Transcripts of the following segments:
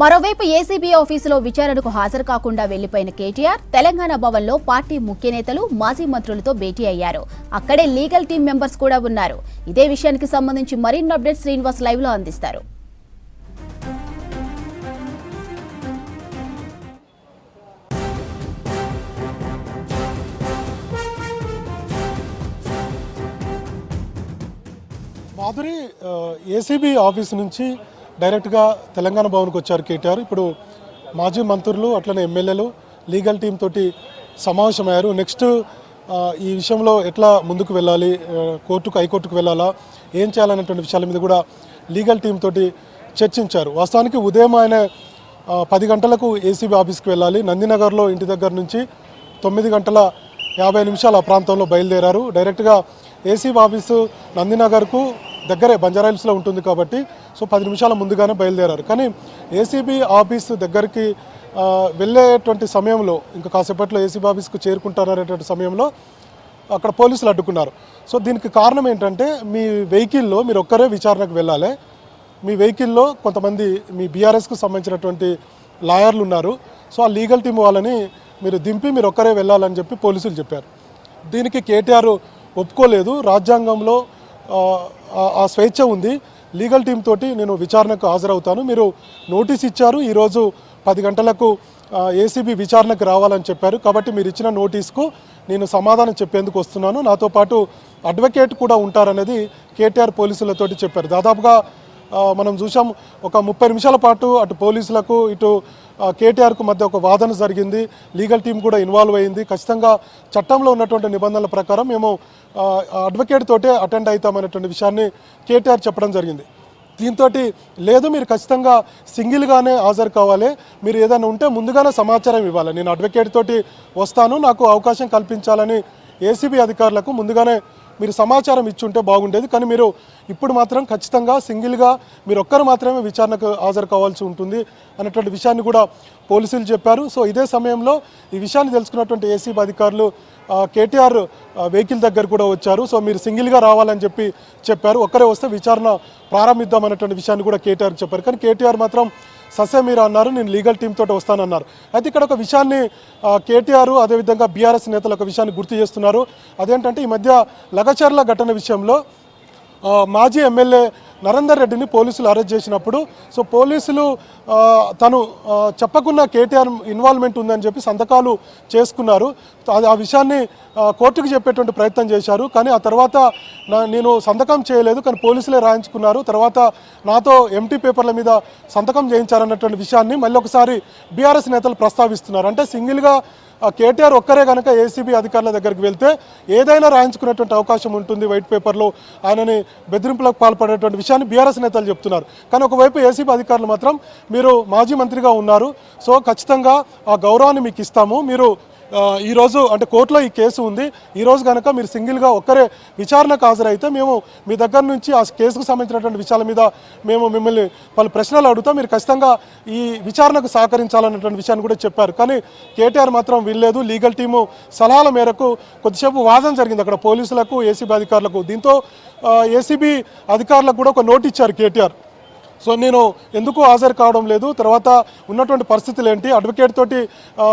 మరోవైపు ఏసీబీ ఆఫీసులో విచారణకు హాజరు కాకుండా వెళ్ళిపోయిన కేటీఆర్ తెలంగాణ భవన్లో పార్టీ ముఖ్య నేతలు మాజీ మంత్రులతో భేటీ అయ్యారు. అక్కడే లీగల్ టీం మెంబర్స్ కూడా ఉన్నారు. ఇదే విషయానికి సంబంధించి మరిన్ని అప్డేట్స్ శ్రీనివాస్ లైవ్లో అందిస్తారు. మాధురి ఏసీబీ ఆఫీస్ నుంచి డైరెక్ట్గా తెలంగాణ భవన్కి వచ్చారు కేటీఆర్. ఇప్పుడు మాజీ మంత్రులు అట్లనే ఎమ్మెల్యేలు లీగల్ టీం తోటి సమావేశమయ్యారు. నెక్స్ట్ ఈ విషయంలో ఎట్లా ముందుకు వెళ్ళాలి? కోర్టుకు హైకోర్టుకు వెళ్ళాలా? ఏం చేయాలనేటువంటి విషయాల మీద కూడా లీగల్ టీం తోటి చర్చించారు. వాస్తవానికి ఉదయం ఆయన పది గంటలకు ఏసీబీ ఆఫీస్కి వెళ్ళాలి. నందినగర్లో ఇంటి దగ్గర నుంచి తొమ్మిది గంటల యాభై నిమిషాల ఆ ప్రాంతంలో బయలుదేరారు. డైరెక్ట్గా ఏసీబీ ఆఫీసు నందినగర్కు దగ్గరే బంజారాయిల్స్లో ఉంటుంది కాబట్టి సో పది నిమిషాల ముందుగానే బయలుదేరారు. కానీ ఏసీబీ ఆఫీస్ దగ్గరికి వెళ్ళేటువంటి సమయంలో ఇంకా కాసేపట్లో ఏసీబీ ఆఫీస్కు చేరుకుంటారనేటువంటి సమయంలో అక్కడ పోలీసులు అడ్డుకున్నారు. సో దీనికి కారణం ఏంటంటే మీ వెహికల్లో మీరు ఒక్కరే విచారణకు వెళ్ళాలి. మీ వెహికల్లో కొంతమంది మీ బీఆర్ఎస్కు సంబంధించినటువంటి లాయర్లు ఉన్నారు. సో ఆ లీగల్ టీం వాళ్ళని మీరు దింపి మీరు ఒక్కరే వెళ్ళాలని చెప్పి పోలీసులు చెప్పారు. దీనికి కేటీఆర్ ఒప్పుకోలేదు. రాజ్యాంగంలో ఆ, స్వేచ్ఛ ఉంది. లీగల్ టీం తోటి నేను విచారణకు హాజరవుతాను. మీరు నోటీస్ ఇచ్చారు. ఈరోజు పది గంటలకు ఏసీబీ విచారణకు రావాలని చెప్పారు. కాబట్టి మీరు ఇచ్చిన నోటీస్కు నేను సమాధానం చెప్పేందుకు వస్తున్నాను. నాతో పాటు అడ్వకేట్ కూడా ఉంటారనేది కేటీఆర్ పోలీసులతోటి చెప్పారు. దాదాపుగా మనం చూసాం ఒక ముప్పై నిమిషాల పాటు అటు పోలీసులకు ఇటు కేటీఆర్కు మధ్య ఒక వాదన జరిగింది. లీగల్ టీం కూడా ఇన్వాల్వ్ అయింది. ఖచ్చితంగా చట్టంలో ఉన్నటువంటి నిబంధనల ప్రకారం మేము అడ్వకేట్ తోటే అటెండ్ అవుతామనేటువంటి విషయాన్ని కేటీఆర్ చెప్పడం జరిగింది. దీంతో లేదు మీరు ఖచ్చితంగా సింగిల్గానే హాజరు కావాలి. మీరు ఏదైనా ఉంటే ముందుగానే సమాచారం ఇవ్వాలి. నేను అడ్వకేట్ తోటి వస్తాను. నాకు అవకాశం కల్పించాలని ఏసీబీ అధికారులకు ముందుగానే మీరు సమాచారం ఇచ్చుంటే బాగుండేది. కానీ మీరు ఇప్పుడు మాత్రం ఖచ్చితంగా సింగిల్గా మీరు ఒక్కరు మాత్రమే విచారణకు హాజరు కావాల్సి ఉంటుంది అనేటువంటి విషయాన్ని కూడా పోలీసులు చెప్పారు. సో ఇదే సమయంలో ఈ విషయాన్ని తెలుసుకున్నటువంటి ఏసీబీ అధికారులు కేటీఆర్ వెహికల్ దగ్గర కూడా వచ్చారు. సో మీరు సింగిల్గా రావాలని చెప్పి చెప్పారు. ఒక్కరే వస్తే విచారణ ప్రారంభిద్దాం అనేటువంటి విషయాన్ని కూడా కేటీఆర్ చెప్పారు. కానీ కేటీఆర్ మాత్రం ససే మీరు అన్నారు నేను లీగల్ టీం తోటి వస్తానన్నారు. అయితే ఇక్కడ ఒక విషయాన్ని కేటీఆర్ అదేవిధంగా బీఆర్ఎస్ నేతలు ఒక విషయాన్ని గుర్తు చేస్తున్నారు. అదేంటంటే ఈ మధ్య లగచర్ల ఘటన విషయంలో మాజీ ఎమ్మెల్యే నరేందర్ రెడ్డిని పోలీసులు అరెస్ట్ చేసినప్పుడు సో పోలీసులు తను చెప్పకున్న కేటీఆర్ ఇన్వాల్వ్మెంట్ ఉందని చెప్పి సంతకాలు చేసుకున్నారు. అది ఆ విషయాన్ని కోర్టుకు చెప్పేటువంటి ప్రయత్నం చేశారు. కానీ ఆ తర్వాత నా- నేను సంతకం చేయలేదు కానీ పోలీసులే రాయించుకున్నారు. తర్వాత నాతో ఎంటీ పేపర్ల మీద సంతకం చేయించారన్నటువంటి విషయాన్ని మళ్ళీ ఒకసారి బీఆర్ఎస్ నేతలు ప్రస్తావిస్తున్నారు. అంటే సింగిల్గా కేటీఆర్ ఒక్కరే కనుక ఏసీబీ అధికారుల దగ్గరికి వెళ్తే ఏదైనా రాయించుకునేటువంటి అవకాశం ఉంటుంది వైట్ పేపర్లో. ఆయనని బెదిరింపులకు పాల్పడేటువంటి విషయాన్ని బీఆర్ఎస్ నేతలు చెప్తున్నారు. కానీ ఒకవైపు ఏసీబీ అధికారులు మాత్రం మీరు మాజీ మంత్రిగా ఉన్నారు. సో ఖచ్చితంగా ఆ గౌరవాన్ని మీకు ఇస్తాము. మీరు ఈరోజు అంటే కోర్టులో ఈ కేసు ఉంది. ఈరోజు కనుక మీరు సింగిల్గా ఒక్కరే విచారణకు హాజరైతే మేము మీ దగ్గర నుంచి ఆ కేసుకు సంబంధించినటువంటి విషయాల మీద మేము మిమ్మల్ని పలు ప్రశ్నలు అడుగుతాం. మీరు ఖచ్చితంగా ఈ విచారణకు సహకరించాలన్నటువంటి విషయాన్ని కూడా చెప్పారు. కానీ కేటీఆర్ మాత్రం వినలేదు. లీగల్ టీము సలహాల మేరకు కొద్దిసేపు వాదన జరిగింది అక్కడ పోలీసులకు ఏసీబీ అధికారులకు. దీంతో ఏసీబీ అధికారులకు కూడా ఒక నోట్ ఇచ్చారు కేటీఆర్. సో నేను ఎందుకు హాజరు కావడం లేదు తర్వాత ఉన్నటువంటి పరిస్థితులు ఏంటి అడ్వకేట్ తోటి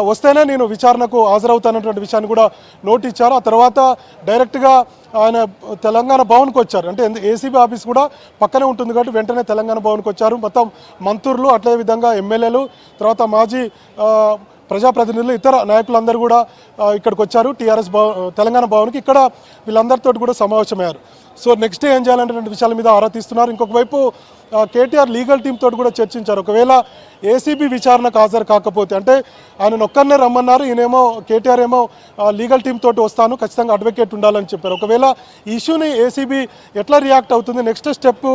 వస్తేనే నేను విచారణకు హాజరవుతానటువంటి విషయాన్ని కూడా నోట్ ఇచ్చారు. ఆ తర్వాత డైరెక్ట్గా ఆయన తెలంగాణ భవన్కి వచ్చారు. అంటే ఏసీబీ ఆఫీస్ కూడా పక్కనే ఉంటుంది కాబట్టి వెంటనే తెలంగాణ భవన్కి వచ్చారు. మొత్తం మంత్రులు అట్లే విధంగా ఎమ్మెల్యేలు తర్వాత మాజీ ప్రజాప్రతినిధులు ఇతర నాయకులందరూ కూడా ఇక్కడికి వచ్చారు. టీఆర్ఎస్ భవ తెలంగాణ భవన్కి. ఇక్కడ వీళ్ళందరితో కూడా సమావేశమయ్యారు. సో నెక్స్ట్ ఏం చేయాలనేటువంటి విషయాల మీద ఆరా తీస్తున్నారు. ఇంకొక వైపు కేటీఆర్ లీగల్ టీం తోటి కూడా చర్చించారు. ఒకవేళ ఏసీబీ విచారణకు హాజరు కాకపోతే అంటే ఆయన ఒక్కరినే రమ్మన్నారు ఈయనేమో కేటీఆర్ ఏమో లీగల్ టీం తోటి వస్తాను ఖచ్చితంగా అడ్వకేట్ ఉండాలని చెప్పారు. ఒకవేళ ఇష్యూని ఏసీబీ ఎట్లా రియాక్ట్ అవుతుంది నెక్స్ట్ స్టెప్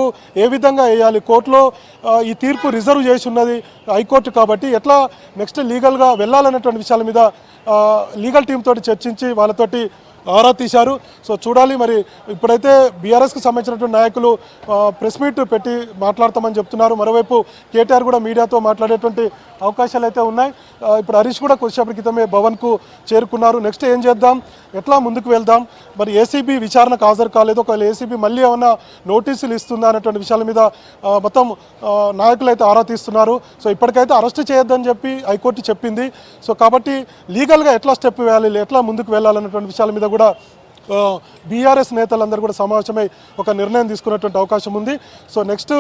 ఏ విధంగా వేయాలి? కోర్టులో ఈ తీర్పు రిజర్వ్ చేసి ఉన్నది హైకోర్టు కాబట్టి ఎట్లా నెక్స్ట్ లీగల్గా వెళ్ళాలనేటువంటి విషయాల మీద లీగల్ టీమ్ తోటి చర్చించి వాళ్ళతోటి ఆరా తీశారు. సో చూడాలి మరి. ఇప్పుడైతే బీఆర్ఎస్కి సంబంధించినటువంటి నాయకులు ప్రెస్ మీట్ పెట్టి మాట్లాడతామని చెప్తున్నారు. మరోవైపు కేటీఆర్ కూడా మీడియాతో మాట్లాడేటువంటి అవకాశాలు అయితే ఉన్నాయి ఇప్పుడు హరీష్ కూడా కొద్దిసేపటి క్రితమే భవన్కు చేరుకున్నారు. నెక్స్ట్ ఏం చేద్దాం? ఎట్లా ముందుకు వెళ్దాం? మరి ఏసీబీ విచారణకు హాజరు కాలేదు. ఒకవేళ ఏసీబీ మళ్ళీ ఏమైనా నోటీసులు ఇస్తుందా అనేటువంటి విషయాల మీద మొత్తం నాయకులు అయితే ఆరా తీస్తున్నారు. సో ఇప్పటికైతే అరెస్ట్ చేయొద్దని చెప్పి హైకోర్టు చెప్పింది. సో కాబట్టి లీగల్గా ఎట్లా స్టెప్ వేయాలి? ఎట్లా ముందుకు వెళ్ళాలన్నటువంటి విషయాల మీద కూడా బీఆర్ఎస్ నేతలందరూ కూడా సమావేశమై ఒక నిర్ణయం తీసుకున్నటువంటి అవకాశం ఉంది. సో నెక్స్ట్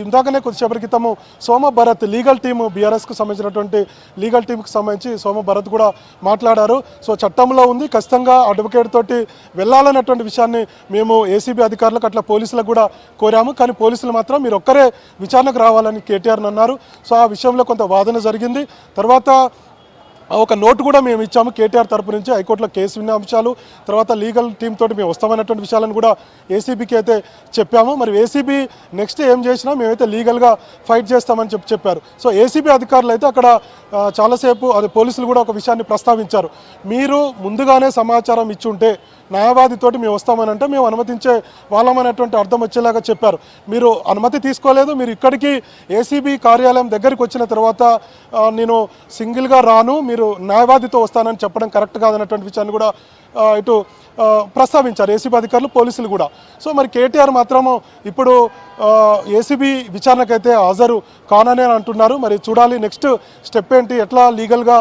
ఇందాకనే కొద్దిసేపటి క్రితము సోమ భరత్ లీగల్ టీము బీఆర్ఎస్కు సంబంధించినటువంటి లీగల్ టీంకి సంబంధించి సోమ భరత్ కూడా మాట్లాడారు. సో చట్టంలో ఉంది. ఖచ్చితంగా అడ్వకేట్ తోటి వెళ్ళాలన్నటువంటి విషయాన్ని మేము ఏసీబీ అధికారులకు అట్లా పోలీసులకు కూడా కోరాము. కానీ పోలీసులు మాత్రం మీరు ఒక్కరే విచారణకు రావాలని కేటీఆర్ అన్నారు. సో ఆ విషయంలో కొంత వాదన జరిగింది. తర్వాత ఒక నోటు కూడా మేము ఇచ్చాము కేటీఆర్ తరపు నుంచి. హైకోర్టులో కేసు విన్న అంశాలు తర్వాత లీగల్ టీమ్ తోటి మేము వస్తామన్నటువంటి విషయాలను కూడా ఏసీబీకి అయితే చెప్పాము. మరి ఏసీబీ నెక్స్ట్ ఏం చేసినా మేమైతే లీగల్గా ఫైట్ చేస్తామని చెప్పి చెప్పారు. సో ఏసీబీ అధికారులు అయితే అక్కడ చాలాసేపు అది పోలీసులు కూడా ఒక విషయాన్ని ప్రస్తావించారు. మీరు ముందుగానే సమాచారం ఇచ్చుంటే న్యాయవాదితోటి మేము వస్తామని అంటే మేము అనుమతించే వాళ్ళమనేటువంటి అర్థం వచ్చేలాగా చెప్పారు. మీరు అనుమతి తీసుకోలేదు మీరు ఇక్కడికి ఏసీబీ కార్యాలయం దగ్గరికి వచ్చిన తర్వాత నేను సింగిల్గా రాను మీరు న్యాయవాదితో వస్తానని చెప్పడం కరెక్ట్ కాదన్నటువంటి విషయాన్ని కూడా ఇటు ప్రస్తావించారు ఏసీబీ అధికారులు పోలీసులు కూడా. సో మరి కేటీఆర్ మాత్రము ఇప్పుడు ఏసీబీ విచారణకైతే హాజరు కానని అని అంటున్నారు. మరి చూడాలి నెక్స్ట్ స్టెప్ ఏంటి? ఎట్లా లీగల్గా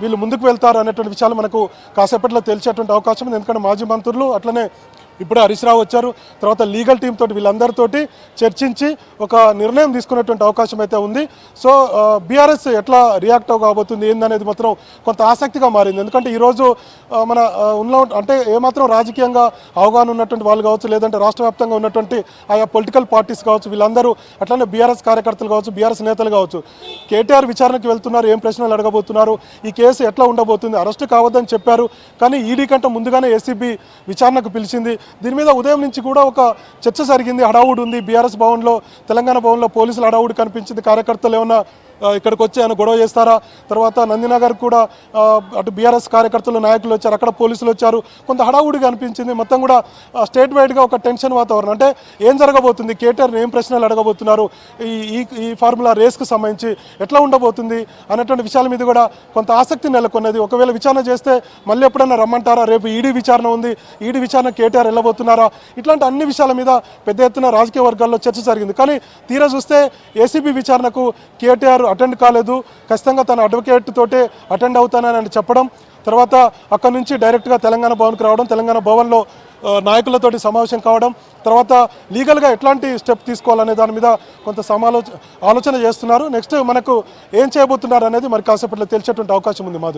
వీళ్ళు ముందుకు వెళ్తారు అనేటువంటి విషయాలు మనకు కాసేపట్లో తెలిసేటువంటి అవకాశం ఉంది. ఎందుకంటే మాజీ మంత్రులు అట్లనే ఇప్పుడే హరీష్ రావు వచ్చారు. తర్వాత లీగల్ టీం తోటి వీళ్ళందరితోటి చర్చించి ఒక నిర్ణయం తీసుకునేటువంటి అవకాశం అయితే ఉంది. సో బీఆర్ఎస్ ఎట్లా రియాక్ట్ కాబోతుంది ఏందనేది మాత్రం కొంత ఆసక్తిగా మారింది. ఎందుకంటే ఈరోజు మన ఉన్న అంటే ఏమాత్రం రాజకీయంగా అవగాహన ఉన్నటువంటి వాళ్ళు కావచ్చు లేదంటే రాష్ట్ర వ్యాప్తంగా ఉన్నటువంటి ఆయా పొలిటికల్ పార్టీస్ కావచ్చు వీళ్ళందరూ అట్లనే బీఆర్ఎస్ కార్యకర్తలు కావచ్చు బీఆర్ఎస్ నేతలు కావచ్చు కేటీఆర్ విచారణకు వెళ్తున్నారు ఏం ప్రశ్నలు అడగబోతున్నారు ఈ కేసు ఎట్లా ఉండబోతుంది అరెస్ట్ కావద్దని చెప్పారు. కానీ ఈడీ కంటే ముందుగానే ఏసీబీ విచారణకు పిలిచింది. దీని మీద ఉదయం నుంచి కూడా ఒక చర్చ జరిగింది. హడావుడు ఉంది. బీఆర్ఎస్ భవన్లో తెలంగాణ భవన్లో పోలీసులు హడావుడు కనిపించింది. కార్యకర్తలు ఏమన్నా ఇక్కడికి వచ్చి ఆయన గొడవ చేస్తారా? తర్వాత నందినగర్ కూడా అటు బీఆర్ఎస్ కార్యకర్తలు నాయకులు వచ్చారు అక్కడ పోలీసులు వచ్చారు. కొంత హడావుడిగా అనిపించింది. మొత్తం కూడా స్టేట్ వైడ్గా ఒక టెన్షన్ వాతావరణం. అంటే ఏం జరగబోతుంది? కేటీఆర్ ఏం ప్రశ్నలు అడగబోతున్నారు? ఈ ఈ ఈ ఫార్ములా రేస్కు సంబంధించి ఎట్లా ఉండబోతుంది? అనేటువంటి విషయాల మీద కూడా కొంత ఆసక్తి నెలకొన్నది. ఒకవేళ విచారణ చేస్తే మళ్ళీ ఎప్పుడైనా రమ్మంటారా? రేపు ఈడీ విచారణ ఉంది. ఈడీ విచారణ కేటీఆర్ వెళ్ళబోతున్నారా? ఇట్లాంటి అన్ని విషయాల మీద పెద్ద ఎత్తున రాజకీయ వర్గాల్లో చర్చ జరిగింది. కానీ తీరా చూస్తే ఏసీబీ విచారణకు కేటీఆర్ అటెండ్ కాలేదు. ఖచ్చితంగా తన అడ్వకేట్ తోటే అటెండ్ అవుతానని చెప్పడం. తర్వాత అక్కడి నుంచి డైరెక్ట్గా తెలంగాణ భవన్కి రావడం తెలంగాణ భవన్లో నాయకులతోటి సమావేశం కావడం. తర్వాత లీగల్గా ఎట్లాంటి స్టెప్ తీసుకోవాలనే దాని మీద కొంత సమాలోచన ఆలోచన చేస్తున్నారు. నెక్స్ట్ మనకు ఏం చేయబోతున్నారు అనేది మరి కాసేపట్లో తెలిసేటువంటి అవకాశం ఉంది మాధురి